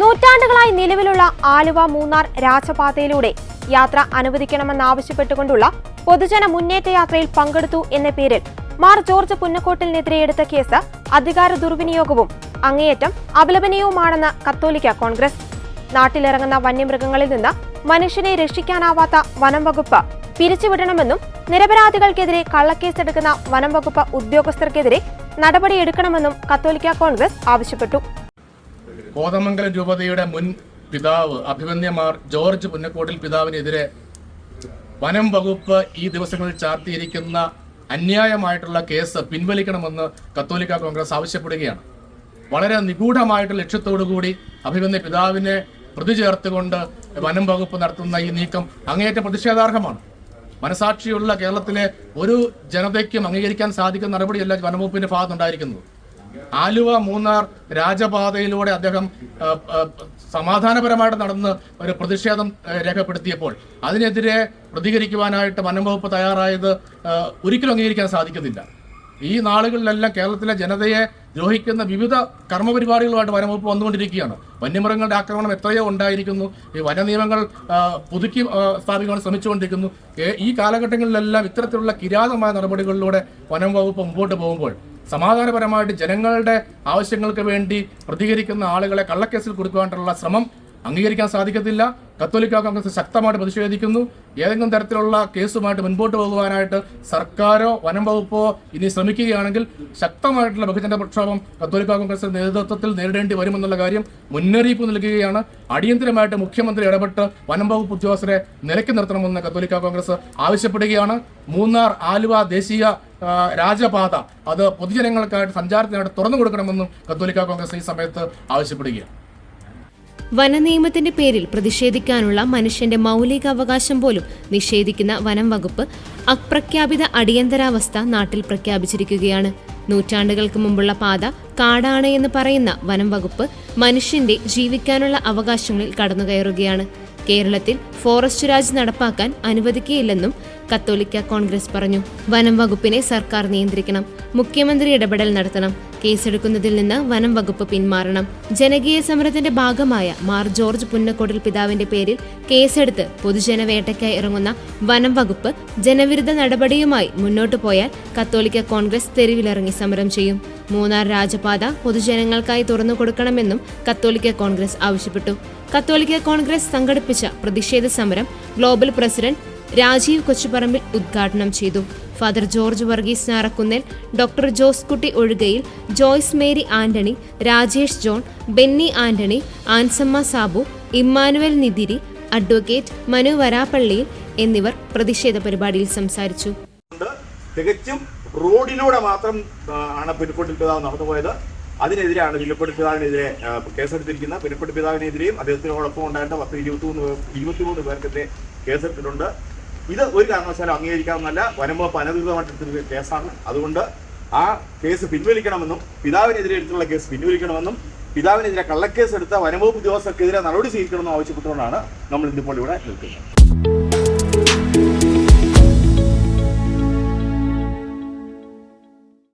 നൂറ്റാണ്ടുകളായി നിലവിലുള്ള ആലുവ മൂന്നാർ രാജപാതയിലൂടെ യാത്ര അനുവദിക്കണമെന്നാവശ്യപ്പെട്ടുകൊണ്ടുള്ള പൊതുജന മുന്നേറ്റ യാത്രയിൽ പങ്കെടുത്തു എന്ന പേരിൽ മാർ ജോർജ് പുന്നക്കോട്ടിനെതിരെ എടുത്ത കേസ് അധികാര ദുർവിനിയോഗവും അങ്ങേയറ്റം അപലപനീയവുമാണെന്ന് കത്തോലിക്ക കോൺഗ്രസ്. നാട്ടിലിറങ്ങുന്ന വന്യമൃഗങ്ങളിൽ നിന്ന് മനുഷ്യനെ രക്ഷിക്കാനാവാത്ത വനം വകുപ്പ് പിരിച്ചുവിടണമെന്നും നിരപരാധികൾക്കെതിരെ കള്ളക്കേസെടുക്കുന്ന വനം വകുപ്പ് ഉദ്യോഗസ്ഥർക്കെതിരെ നടപടിയെടുക്കണമെന്നും കത്തോലിക്ക കോൺഗ്രസ് ആവശ്യപ്പെട്ടു. കോതമംഗലം രൂപതയുടെ മുൻ പിതാവ് അഭിമന്യമാർ ജോർജ് പുന്നക്കോട്ടിൽ പിതാവിനെതിരെ വനം വകുപ്പ് ഈ ദിവസങ്ങളിൽ ചാർത്തിയിരിക്കുന്ന അന്യായമായിട്ടുള്ള കേസ് പിൻവലിക്കണമെന്ന് കത്തോലിക്ക കോൺഗ്രസ് ആവശ്യപ്പെടുകയാണ്. വളരെ നിഗൂഢമായിട്ടുള്ള ലക്ഷ്യത്തോടുകൂടി അഭിമന്യ പിതാവിനെ പ്രതി ചേർത്തുകൊണ്ട് വനം വകുപ്പ് നടത്തുന്ന ഈ നീക്കം അങ്ങേയറ്റം പ്രതിഷേധാർഹമാണ്. മനസാക്ഷിയുള്ള കേരളത്തിലെ ഒരു ജനതയ്ക്കും അംഗീകരിക്കാൻ സാധിക്കുന്ന നടപടിയല്ല വനംവകുപ്പിന്റെ ഭാഗത്തുണ്ടായിരിക്കുന്നത് ആലുവ മൂന്നാർ രാജപാതയിലൂടെ അദ്ദേഹം സമാധാനപരമായിട്ട് നടന്ന് ഒരു പ്രതിഷേധം രേഖപ്പെടുത്തിയപ്പോൾ അതിനെതിരെ പ്രതികരിക്കുവാനായിട്ട് വനംവകുപ്പ് തയ്യാറായത് ഒരിക്കലും അംഗീകരിക്കാൻ സാധിക്കുന്നില്ല. ഈ നാളുകളിലെല്ലാം കേരളത്തിലെ ജനതയെ ദ്രോഹിക്കുന്ന വിവിധ കർമ്മപരിപാടികളുമായിട്ട് വനംവകുപ്പ് വന്നുകൊണ്ടിരിക്കുകയാണ്. വന്യമൃഗങ്ങളുടെ ആക്രമണം എത്രയോ ഉണ്ടായിരിക്കുന്നു. ഈ വന നിയമങ്ങൾ പുതുക്കി സ്ഥാപിക്കാൻ ശ്രമിച്ചുകൊണ്ടിരിക്കുന്നു. ഈ കാലഘട്ടങ്ങളിലെല്ലാം ഇത്തരത്തിലുള്ള കിരാതമായ നടപടികളിലൂടെ വനം വകുപ്പ് മുമ്പോട്ട് പോകുമ്പോൾ സമാധാനപരമായിട്ട് ജനങ്ങളുടെ ആവശ്യങ്ങൾക്ക് വേണ്ടി പ്രതികരിക്കുന്ന ആളുകളെ കള്ളക്കേസിൽ കൊടുക്കുവാനുള്ള ശ്രമം അംഗീകരിക്കാൻ സാധിക്കത്തില്ല. കത്തോലിക്ക കോൺഗ്രസ് ശക്തമായിട്ട് പ്രതിഷേധിക്കുന്നു. ഏതെങ്കിലും തരത്തിലുള്ള കേസുമായിട്ട് മുൻപോട്ട് പോകുവാനായിട്ട് സർക്കാരോ വനം വകുപ്പോ ഇനി ശ്രമിക്കുകയാണെങ്കിൽ ശക്തമായിട്ടുള്ള ബഹുജന പ്രക്ഷോഭം കത്തോലിക്ക കോൺഗ്രസ് നേതൃത്വത്തിൽ നേരിടേണ്ടി വരുമെന്നുള്ള കാര്യം മുന്നറിയിപ്പ് നൽകുകയാണ്. അടിയന്തരമായിട്ട് മുഖ്യമന്ത്രി ഇടപെട്ട് വനം വകുപ്പ് ഉദ്യോഗസ്ഥരെ നിലയ്ക്ക് നിർത്തണമെന്ന് കത്തോലിക്ക കോൺഗ്രസ് ആവശ്യപ്പെടുകയാണ്. മൂന്നാർ ആലുവ ദേശീയ രാജപാത അത് പൊതുജനങ്ങൾക്കായിട്ട് സഞ്ചാരത്തിനായിട്ട് തുറന്നു കൊടുക്കണമെന്നും കത്തോലിക്ക കോൺഗ്രസ് ഈ സമയത്ത് ആവശ്യപ്പെടുകയാണ്. വനനിയമത്തിന്റെ പേരിൽ പ്രതിഷേധിക്കാനുള്ള മനുഷ്യന്റെ മൗലിക അവകാശം പോലും നിഷേധിക്കുന്ന വനം വകുപ്പ് അപ്രഖ്യാപിത അടിയന്തരാവസ്ഥ നാട്ടിൽ പ്രഖ്യാപിച്ചിരിക്കുകയാണ്. നൂറ്റാണ്ടുകൾക്ക് മുമ്പുള്ള പാത കാടാണ് എന്ന് പറയുന്ന വനം വകുപ്പ് മനുഷ്യന്റെ ജീവിക്കാനുള്ള അവകാശങ്ങളിൽ കടന്നുകയറുകയാണ്. കേരളത്തിൽ ഫോറസ്റ്റ് രാജ് നടപ്പാക്കാൻ അനുവദിക്കുകയില്ലെന്നും കത്തോലിക്ക കോൺഗ്രസ് പറഞ്ഞു. വനം വകുപ്പിനെ സർക്കാർ നിയന്ത്രിക്കണം. മുഖ്യമന്ത്രി ഇടപെടൽ നടത്തണം. കേസെടുക്കുന്നതിൽ നിന്ന് വനം വകുപ്പ് പിന്മാറണം. ജനകീയ സമരത്തിന്റെ ഭാഗമായ മാർ ജോർജ് പുന്നക്കോട്ടിൽ പിതാവിന്റെ പേരിൽ കേസെടുത്ത് പൊതുജന വേട്ടയ്ക്കായി ഇറങ്ങുന്ന വനം വകുപ്പ് ജനവിരുദ്ധ നടപടിയുമായി മുന്നോട്ടു പോയാൽ കത്തോലിക്ക കോൺഗ്രസ് തെരുവിലിറങ്ങി സമരം ചെയ്യും. മൂന്നാർ രാജപാത പൊതുജനങ്ങൾക്കായി തുറന്നു കൊടുക്കണമെന്നും കത്തോലിക്ക കോൺഗ്രസ് ആവശ്യപ്പെട്ടു. കത്തോലിക്ക കോൺഗ്രസ് സംഘടിപ്പിച്ച പ്രതിഷേധ സമരം ഗ്ലോബൽ പ്രസിഡന്റ് രാജീവ് കൊച്ചുപറമ്പിൽ ഉദ്ഘാടനം ചെയ്തു. Father George Varghese Njarakkunnel doctor Jose Kutty Ozhukayil Joyce Mary Antony Rajesh John Benny Antony Ansamma Sabu Immanuel Nithiri advocate Manu Varappallil എന്നിവർ പ്രതിഷേധ പരിപാടിയിൽ സംസാരിച്ചു. തികച്ചും റോഡിലൂടെ മാത്രം ആണ് പിന്നപ്പൊട്ടി പിതാവ് നടന്നു പോയത്. അതിനെതിരെയാണ് പിന്നപ്പൊട്ടി പിതാവിനെതിരെ കേസെടുത്തിരിക്കുന്നത്. പിന്നപ്പൊട്ടി പിതാവിനെതിരെയും അദ്ദേഹത്തിനോടൊപ്പം ഉണ്ടായിരുന്ന പത്ത് ഇരുപത്തിമൂന്ന് ഇരുപത്തിമൂന്ന് പേർക്കെതിരെ കേസെടുത്തിട്ടുണ്ട്. ഇത് ഒരു കാരണവശാലും അംഗീകരിക്കാവുന്നല്ല വനംവകുപ്പ് അനധികൃതമായിട്ട് കേസാണ്. അതുകൊണ്ട് ആ കേസ് പിൻവലിക്കണമെന്നും പിതാവിനെതിരെ എടുത്തുള്ള കേസ് പിൻവലിക്കണമെന്നും പിതാവിനെതിരെ കള്ളക്കേസ് എടുത്ത വനംവകുപ്പ് ഉദ്യോഗസ്ഥർക്കെതിരെ നടപടി സ്വീകരിക്കണമെന്നും ആവശ്യപ്പെട്ടുകൊണ്ടാണ് നമ്മൾ ഇന്നിപ്പോൾ ഇവിടെ നിൽക്കുന്നത്.